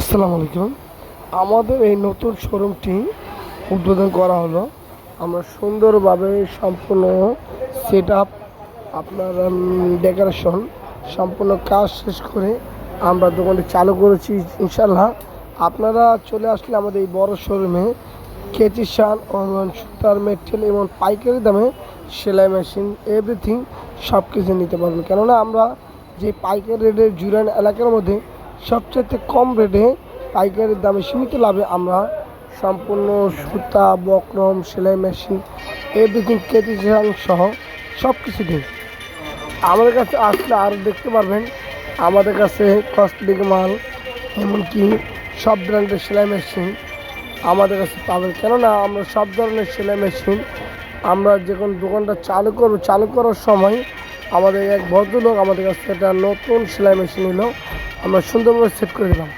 আসসালামু আলাইকুম। আমাদের এই নতুন শোরুমটি উদ্বোধন করা হলো। আমরা সুন্দরভাবে সম্পূর্ণ সেট আপ আপনার ডেকোরেশন সম্পূর্ণ কাজ শেষ করে আমরা দোকানটি চালু করেছি ইনশাল্লাহ আপনারা চলে আসলে আমাদের এই বড় শোরুমে কেচি শান সুতার মেটেরিয়াল এবং পাইকারি দামে সেলাই মেশিন এভরিথিং সব কিছু নিতে পারবেন। কেননা আমরা যে পাইকারি রেটের জুরান এলাকার মধ্যে সবচেয়ে কম রেটে পাইকারি দামে সীমিত লাভে আমরা সম্পূর্ণ সুতা, বক্রম, সেলাই মেশিন এভরিথিং শান সহ সব কিছু দিই আমাদের কাছে আসলে আরও দেখতে পারবেন, আমাদের কাছে কসমেটিক মাল, এমনকি সব ব্র্যান্ডের সেলাই মেশিন আমাদের কাছে পাবেন। কেননা আমরা সব ধরনের সেলাই মেশিন আমরা যখন দোকানটা চালু করব, চালু করার সময় আমাদের এক ভদ্রলোক আমাদের কাছে একটা নতুন সেলাই মেশিন এলো আমরা সুন্দরভাবে সেট করে দিলাম।